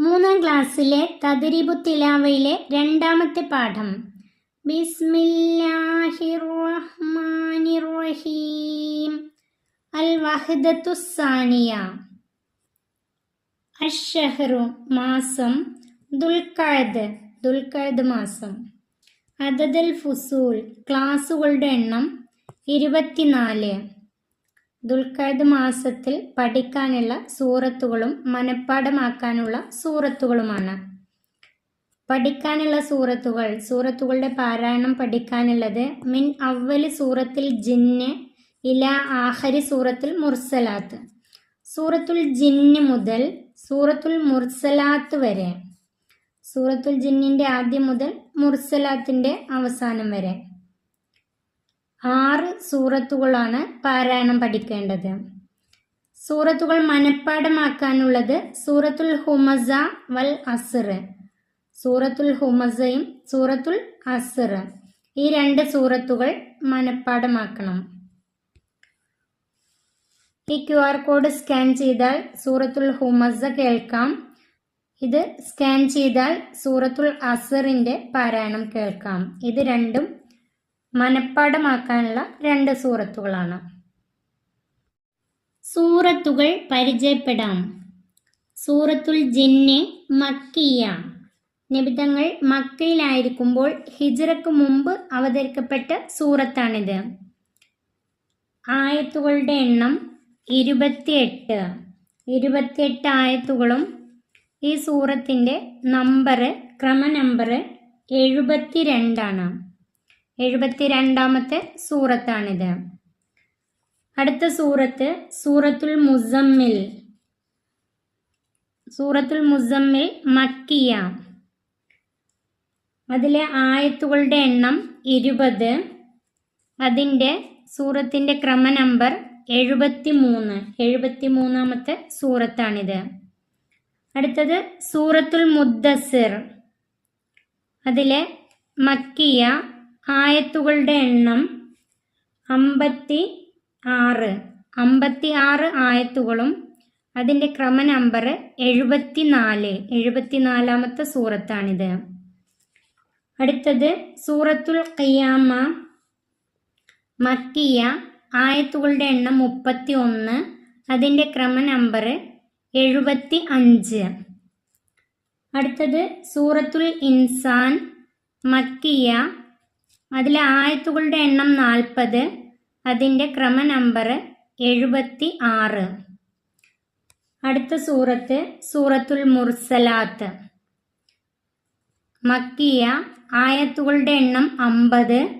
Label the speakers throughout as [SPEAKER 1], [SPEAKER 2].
[SPEAKER 1] മൂന്നാം ക്ലാസ്സിലെ തദരീബു തിലാവയിലെ രണ്ടാമത്തെ പാഠം. ബിസ്മില്ലാഹിർ റഹ്മാനിർ റഹീം അൽ വഹദത്തു സാനിയ. അഷഹറു മാസം ദുൽഖഅദ് ദുൽഖഅദ് മാസം. അദദൽ ഫുസൂൽ ക്ലാസുകളുടെ എണ്ണം ഇരുപത്തിനാല്. ദുൽഖഅദ് മാസത്തിൽ പഠിക്കാനുള്ള സൂറത്തുകളും മനഃപ്പാടമാക്കാനുള്ള സൂറത്തുകളുമാണ്. പഠിക്കാനുള്ള സൂറത്തുകൾ സൂറത്തുകളുടെ പാരായണം പഠിക്കാനുള്ളത് മിൻ അവൽ സൂറത്തിൽ ജിന്ന് ഇല ആഹരി സൂറത്തിൽ മുർസലാത്ത്. സൂറത്തുൽ ജിന്ന് മുതൽ സൂറത്തുൽ മുർസലാത്ത് വരെ. സൂറത്തുൽ ജിന്നിന്റെ ആദ്യം മുതൽ മുർസലാത്തിന്റെ അവസാനം വരെ. ആറ് സൂറത്തുകളാണ് പാരായണം പഠിക്കേണ്ടത്. സൂറത്തുകൾ മനഃപ്പാടമാക്കാനുള്ളത് സൂറത്തുൽ ഹുമസ വൽ അസർ. സൂറത്തുൽ ഹുമസയും സൂറത്തുൽ അസർ. ഈ രണ്ട് സൂറത്തുകൾ മനഃപ്പാടമാക്കണം ഈ ക്യു ആർ കോഡ് സ്കാൻ ചെയ്താൽ സൂറത്തുൽ ഹുമസ കേൾക്കാം. ഇത് സ്കാൻ ചെയ്താൽ സൂറത്തുൽ അസറിന്റെ പാരായണം കേൾക്കാം. ഇത് രണ്ടും മനഃപ്പാടമാക്കാനുള്ള രണ്ട് സൂറത്തുകളാണ്. സൂറത്തുകൾ പരിചയപ്പെടാം. സൂറത്തുൽ ജിന്ന് മക്കിയ. നിബിതങ്ങൾ മക്കയിലായിരിക്കുമ്പോൾ ഹിജറക്ക് മുമ്പ് അവതരിക്കപ്പെട്ട സൂറത്താണിത്. ആയത്തുകളുടെ എണ്ണം ഇരുപത്തിയെട്ട്. ഇരുപത്തിയെട്ട് ആയത്തുകളും ഈ സൂറത്തിന്റെ നമ്പർ ക്രമ നമ്പർ എഴുപത്തി രണ്ടാണ് എഴുപത്തി രണ്ടാമത്തെ സൂറത്താണിത്. അടുത്ത സൂറത്ത് സൂറത്തുൽ മുസമ്മിൽ. സൂറത്തുൽ മുസമ്മിൽ മക്കിയ. അതിലെ ആയത്തുകളുടെ എണ്ണം ഇരുപത്. അതിന്റെ സൂറത്തിന്റെ ക്രമ നമ്പർ എഴുപത്തി മൂന്ന് എഴുപത്തി മൂന്നാമത്തെ സൂറത്താണിത്. അടുത്തത് സൂറത്തുൽ മുദ്ദസിർ അതിലെ മക്കിയ ആയത്തുകളുടെ എണ്ണം അമ്പത്തി ആറ് അമ്പത്തി ആറ് ആയത്തുകളും അതിന്റെ ക്രമ നമ്പർ എഴുപത്തി നാല് എഴുപത്തി നാലാമത്തെ സൂറത്താണിത്. അടുത്തത് സൂറത്തുൽ ഖിയാമ മക്കിയ ആയത്തുകളുടെ എണ്ണം മുപ്പത്തി ഒന്ന് അതിന്റെ ക്രമ നമ്പർ എഴുപത്തി അഞ്ച് അടുത്തത് സൂറത്തുൽ ഇൻസാൻ മക്കിയ അതിലെ ആയത്തുകളുടെ എണ്ണം നാൽപ്പത് അതിന്റെ ക്രമ നമ്പർ എഴുപത്തി ആറ് അടുത്ത സൂറത്ത് സൂറത്തുൽ മുർസലാത്ത്. മക്കിയ ആയത്തുകളുടെ എണ്ണം അമ്പത്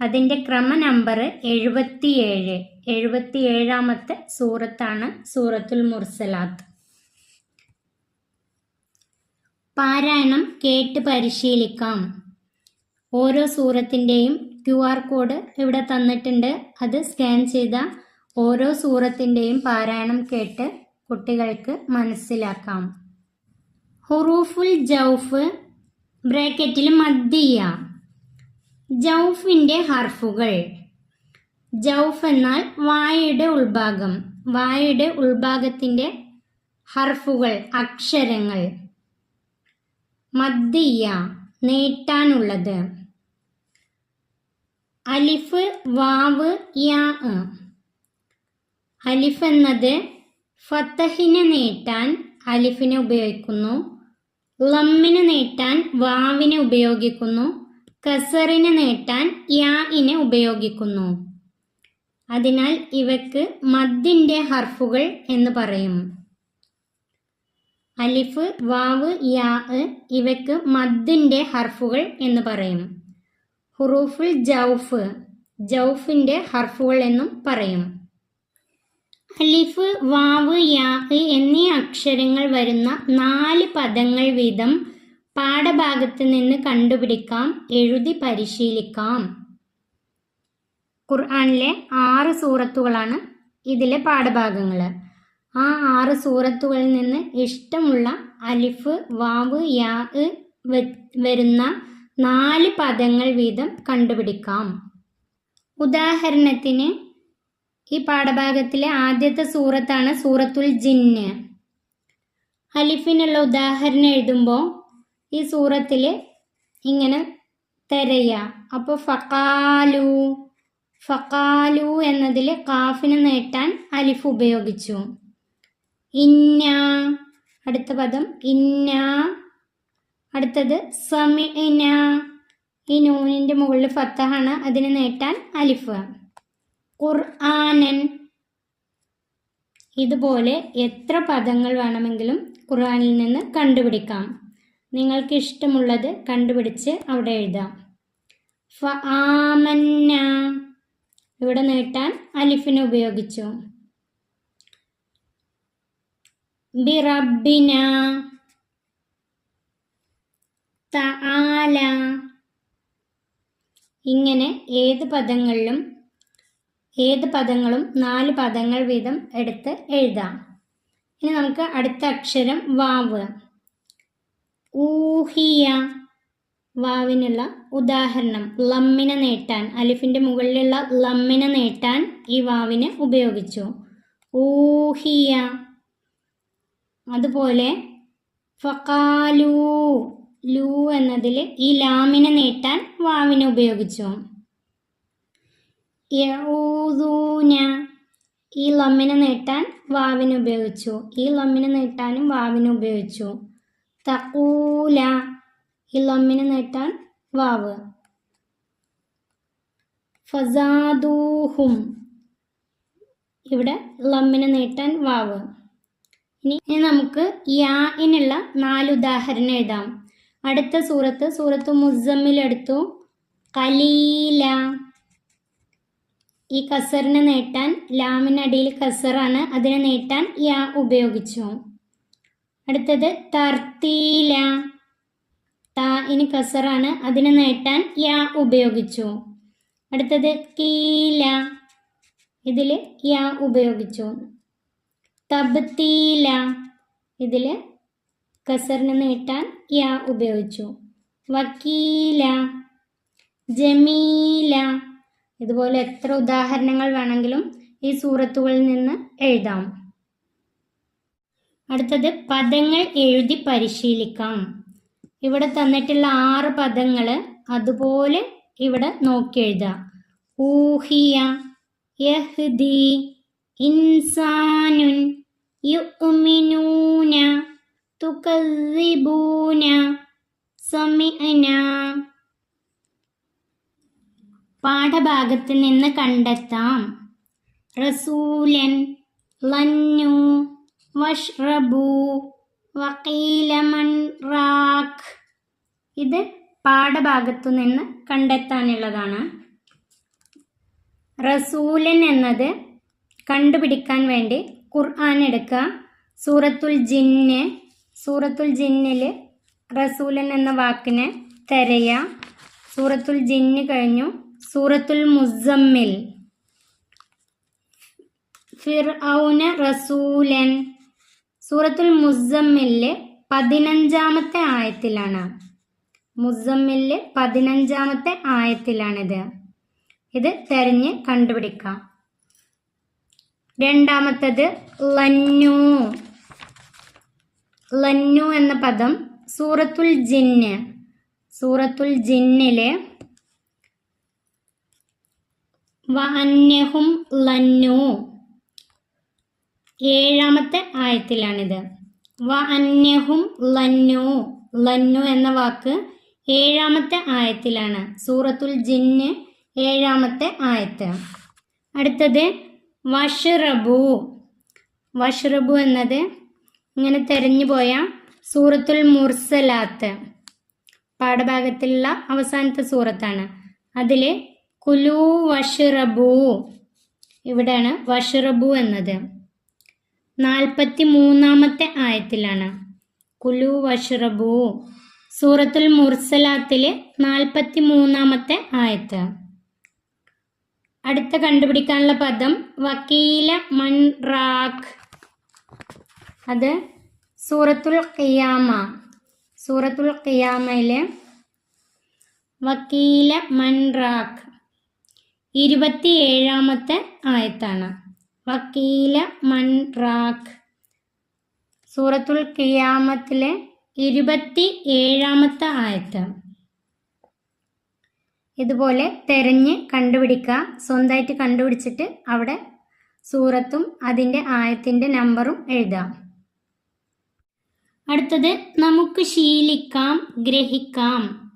[SPEAKER 1] അതിന്റെ ക്രമ നമ്പർ എഴുപത്തിയേഴ്. എഴുപത്തിയേഴാമത്തെ സൂറത്താണ് സൂറത്തുൽ മുർസലാത്ത്. പാരായണം കേട്ട് പരിശീലിക്കാം. ഓരോ സൂറത്തിന്റെയും ക്യു ആർ കോഡ് ഇവിടെ തന്നിട്ടുണ്ട്. അത് സ്കാൻ ചെയ്ത ഓരോ സൂറത്തിന്റെയും പാരായണം കേട്ട് കുട്ടികൾക്ക് മനസ്സിലാക്കാം. ഹുറൂഫുൽ ജൗഫ് ബ്രാക്കറ്റിൽ മദ്ദിയ. ജൗഫിന്റെ ഹർഫുകൾ. ജൗഫ് എന്നാൽ വായയുടെ ഉൾഭാഗം. വായയുടെ ഉൾഭാഗത്തിന്റെ ഹർഫുകൾ അക്ഷരങ്ങൾ. മദ്ദിയ നീട്ടാനുള്ളത്. അലിഫ് വാവ് യാ അലിഫ് എന്നത് ഫത്തഹിനെ നീട്ടാൻ അലിഫിനെ ഉപയോഗിക്കുന്നു. ലമ്മിന് നീട്ടാൻ വാവിനെ ഉപയോഗിക്കുന്നു. കസറിനെ നീട്ടാൻ യാഇനെ ഉപയോഗിക്കുന്നു. അതിനാൽ ഇവക്ക് മദ്ദിന്റെ ഹർഫുകൾ എന്ന് പറയും. അലിഫ് വാവ് യാ ഇവക്ക് മദ്ദിന്റെ ഹർഫുകൾ എന്ന് പറയും. ഹുറൂഫുൽ ജൗഫ്. ജൗഫിന്റെ ഹർഫുകൾ എന്നും പറയും. അലിഫ് വാവ് യാഹ് എന്നീ അക്ഷരങ്ങൾ വരുന്ന നാല് പദങ്ങൾ വീതം പാഠഭാഗത്ത് നിന്ന് കണ്ടുപിടിക്കാം എഴുതി പരിശീലിക്കാം. ഖുർആാനിലെ ആറ് സൂറത്തുകളാണ് ഇതിലെ പാഠഭാഗങ്ങൾ ആ ആറ് സൂറത്തുകളിൽ നിന്ന് ഇഷ്ടമുള്ള അലിഫ് വാവ് യാ വരുന്ന നാല് പദങ്ങൾ വീതം കണ്ടുപിടിക്കാം. ഉദാഹരണത്തിന് ഈ പാഠഭാഗത്തിലെ ആദ്യത്തെ സൂറത്താണ് സൂറത്തുൽ ജിന്ന്. അലിഫിനുള്ള ഉദാഹരണം എഴുതുമ്പോൾ ഈ സൂറത്തിൽ ഇങ്ങനെ തിരയുക അപ്പോൾ ഫക്കാലു ഫക്കാലു എന്നതിൽ കാഫിന് നീട്ടാൻ അലിഫ് ഉപയോഗിച്ചു. ഇന്ന അടുത്ത പദം ഇന്ന അടുത്തത് സമിന. ഈ നൂനിന്റെ മുകളിൽ ഫത്തഹാണ്. അതിന് നീട്ടാൻ അലിഫ്. ഖുർആാനൻ. ഇതുപോലെ എത്ര പദങ്ങൾ വേണമെങ്കിലും ഖുർആാനിൽ നിന്ന് കണ്ടുപിടിക്കാം. നിങ്ങൾക്ക് ഇഷ്ടമുള്ളത് കണ്ടുപിടിച്ച് അവിടെ എഴുതാം. ഫ ആമന്ന. ഇവിടെ നീട്ടാൻ അലിഫിനെ ഉപയോഗിച്ചു. ബിറബിന തആല ഇങ്ങനെ ഏത് പദങ്ങളിലും ഏത് പദങ്ങളും നാല് പദങ്ങൾ വീതം എടുത്ത് എഴുതാം. ഇനി നമുക്ക് അടുത്ത അക്ഷരം വാവ്. ഊഹിയ വാവിനുള്ള ഉദാഹരണം ലമ്മിനെ നീട്ടാൻ. അലിഫിന്റെ മുകളിലുള്ള ലമ്മിനെ നീട്ടാൻ ഈ വാവിനെ ഉപയോഗിച്ചു. ഊഹിയ. അതുപോലെ ഫക്കാലൂ ലൂ എന്നതിൽ ഈ ലാമിനെ നീട്ടാൻ വാവിനെ ഉപയോഗിച്ചു? ഈ ലമ്മിനെ നീട്ടാൻ വാവിനെ ഉപയോഗിച്ചു? ഈ ലമ്മിനെ നീട്ടാനും വാവിനെ ഉപയോഗിച്ചു? തക്കൂല ഈ ലമ്മിനെ നീട്ടാൻ വാവ്. ഫസാദൂഹും ഇവിടെ ലമ്മിനെ നീട്ടാൻ വാവ്. ഇനി നമുക്ക് യാ ഇനുള്ള നാല് ഉദാഹരണം എഴുതാം. അടുത്ത സൂറത്ത് സൂറത്ത് മുസമ്മിൽ എടുത്തു. കലീല. ഈ കസറിനെ നീട്ടാൻ ലാമിനടിയിൽ കസറാണ് അതിനെ നീട്ടാൻ യാ ഉപയോഗിച്ചു. അടുത്തത് തർത്തീല. താ ഇനി കസറാണ് അതിനെ നീട്ടാൻ യാ ഉപയോഗിച്ചു. അടുത്തത് കീല. ഇതിൽ യാ ഉപയോഗിച്ചു. തബ്തീല. ഇതിൽ കസറിന് നീട്ടാൻ യാ ഉപയോഗിച്ചു. വക്കീല ജമീല. ഇതുപോലെ എത്ര ഉദാഹരണങ്ങൾ വേണമെങ്കിലും ഈ സൂറത്തുകളിൽ നിന്ന് എഴുതാം. അടുത്തത് പദങ്ങൾ എഴുതി പരിശീലിക്കാം. ഇവിടെ തന്നിട്ടുള്ള ആറ് പദങ്ങൾ അതുപോലെ ഇവിടെ നോക്കി എഴുതാം. ഊഹിയ യഹ്ദി ഇൻസാനുൻ യുഅ്മിനൂന തുകദ്ദിബൂന സമിഅന. പാഠഭാഗത്ത് നിന്ന് കണ്ടെത്താം. റസൂലൻ ലന്നു വഷ്റബു വക്കീലമൻ റാഖ്. ഇത് പാഠഭാഗത്തു നിന്ന് കണ്ടെത്താനുള്ളതാണ്. റസൂലൻ എന്നത് കണ്ടുപിടിക്കാൻ വേണ്ടി ഖുർആൻ എടുക്കുക സൂറത്തുൽ ജിന്ന് സൂറത്തുൽ ജിന്നിൽ റസൂലൻ എന്ന വാക്കിനെ തെരയ. സൂറത്തുൽ ജിന്ന് കഴിഞ്ഞു. സൂറത്തുൽ മുസമ്മിൽ. ഫിർ ഔന് റസൂലൻ. സൂറത്തുൽ മുസമ്മിലെ പതിനഞ്ചാമത്തെ ആയത്തിലാണ്. മുസമ്മിലെ പതിനഞ്ചാമത്തെ ആയത്തിലാണിത്. ഇത് തെരഞ്ഞ് കണ്ടുപിടിക്കാം. രണ്ടാമത്തത് ലന്നു. ലന്നു എന്ന പദം സൂറത്തുൽ ജിന്ന്. സൂറത്തുൽ ജിന്നിലെ വഅന്നഹും ലന്നു. ഏഴാമത്തെ ആയത്തിലാണിത്. വ ലന്നു. ലന്നു എന്ന വാക്ക് ഏഴാമത്തെ ആയത്തിലാണ്. സൂറത്തുൽ ജിന്ന് ഏഴാമത്തെ ആയത്ത്. അടുത്തത് വഷ്റബു. വഷ്റബു എന്നത് ഇങ്ങനെ തെരഞ്ഞു പോയ സൂറത്തുൽ മുർസലാത്ത് പാഠഭാഗത്തിലുള്ള അവസാനത്തെ സൂറത്താണ്. അതിൽ കുലു വഷിറബു ഇവിടെയാണ് വഷിറബു എന്നത്. നാൽപ്പത്തി മൂന്നാമത്തെ ആയത്തിലാണ്. കുലു വഷിറബു സൂറത്തുൽ മുർസലാത്തിലെ നാൽപ്പത്തി മൂന്നാമത്തെ ആയത്ത്. അടുത്ത കണ്ടുപിടിക്കാനുള്ള പദം വക്കീല മൻ റാഖ്. അത് സൂറത്തുൽ ഖിയാമ. സൂറത്തുൽ ഖിയാമയിലെ വക്കീല മൻറാഖ് ഇരുപത്തി ഇരുപത്തിയേഴാമത്തെ ആയത്താണ്. വക്കീല മൻറാഖ് സൂറത്തുൽ ഖിയാമത്തിലെ ഇരുപത്തി ഏഴാമത്തെ ആയത്ത്. ഇതുപോലെ തെരഞ്ഞ് കണ്ടുപിടിക്കുക സ്വന്തമായിട്ട് കണ്ടുപിടിച്ചിട്ട് അവിടെ സൂറത്തും അതിന്റെ ആയത്തിന്റെ നമ്പറും എഴുതാം അടുത്തത് നമുക്ക് ശീലിക്കാം ഗ്രഹിക്കാം.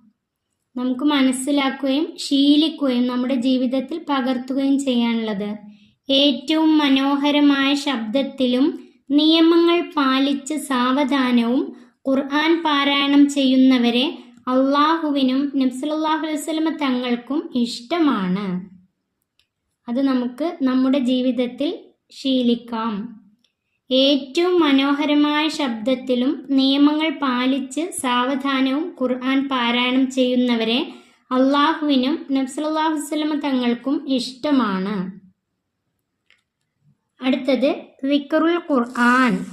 [SPEAKER 1] നമുക്ക് മനസ്സിലാക്കുകയും ശീലിക്കുകയും നമ്മുടെ ജീവിതത്തിൽ പകർത്തുകയും ചെയ്യാനുള്ളത്. ഏറ്റവും മനോഹരമായ ശബ്ദത്തിലും നിയമങ്ങൾ പാലിച്ച് സാവധാനവും ഖുർആൻ പാരായണം ചെയ്യുന്നവരെ അള്ളാഹുവിനും നബ്സലല്ലാഹു അലൈഹി വസല്ലമ തങ്ങൾക്കും ഇഷ്ടമാണ്. അത് നമുക്ക് നമ്മുടെ ജീവിതത്തിൽ ശീലിക്കാം. ഏറ്റവും മനോഹരമായ ശബ്ദത്തിലും നിയമങ്ങൾ പാലിച്ച് സാവധാനവും ഖുർആൻ പാരായണം ചെയ്യുന്നവരെ അള്ളാഹുവിനും നബ്സലാഹു വസ്ലമ തങ്ങൾക്കും ഇഷ്ടമാണ്. അടുത്തത് വിക്കറുൽ ഖുർആൻ.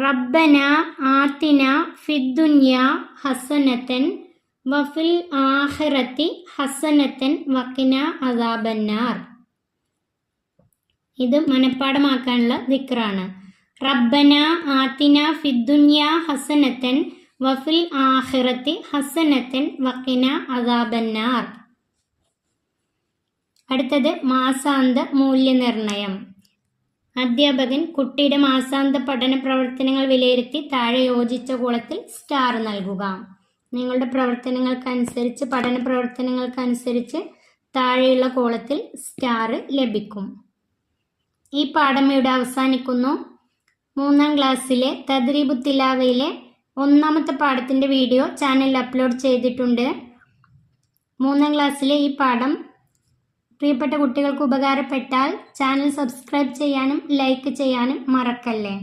[SPEAKER 1] റബ്ബന ആത്തിന ഫിദ്ദുന്യ ഹസനത്തൻ വഫിൽ ആഹ്റത്തി ഹസനത്തൻ വക്കിന അദാബന്നാർ. ഇത് മനഃപ്പാടമാക്കാനുള്ള ദിക്റാണ്. റബ്ബന ആത്തിന ഫിദ്ദുന്യ ഹസനത്തൻ വഫിൽ ആഹിറത്തി ഹസനത്തൻ വക്കിന അദാബന്നാർ. അടുത്തത് മാസാന്ത മൂല്യനിർണയം അധ്യാപകൻ കുട്ടിയുടെ മാസാന്ത പഠന പ്രവർത്തനങ്ങൾ വിലയിരുത്തി താഴെ യോജിച്ച കുളത്തിൽ സ്റ്റാർ നൽകുക. നിങ്ങളുടെ പ്രവർത്തനങ്ങൾക്കനുസരിച്ച് പഠന പ്രവർത്തനങ്ങൾക്കനുസരിച്ച് താഴെയുള്ള കോളത്തിൽ സ്റ്റാർ ലഭിക്കും. ഈ പാഠം ഇവിടെ അവസാനിക്കുന്നു. മൂന്നാം ക്ലാസ്സിലെ തദ്രീബു തിലാവയിലെ ഒന്നാമത്തെ പാഠത്തിന്റെ വീഡിയോ ചാനലിൽ അപ്ലോഡ് ചെയ്തിട്ടുണ്ട്. മൂന്നാം ക്ലാസ്സിലെ ഈ പാഠം പ്രിയപ്പെട്ട കുട്ടികൾക്ക് ഉപകാരപ്പെട്ടാൽ ചാനൽ സബ്സ്ക്രൈബ് ചെയ്യാനും ലൈക്ക് ചെയ്യാനും മറക്കല്ലേ?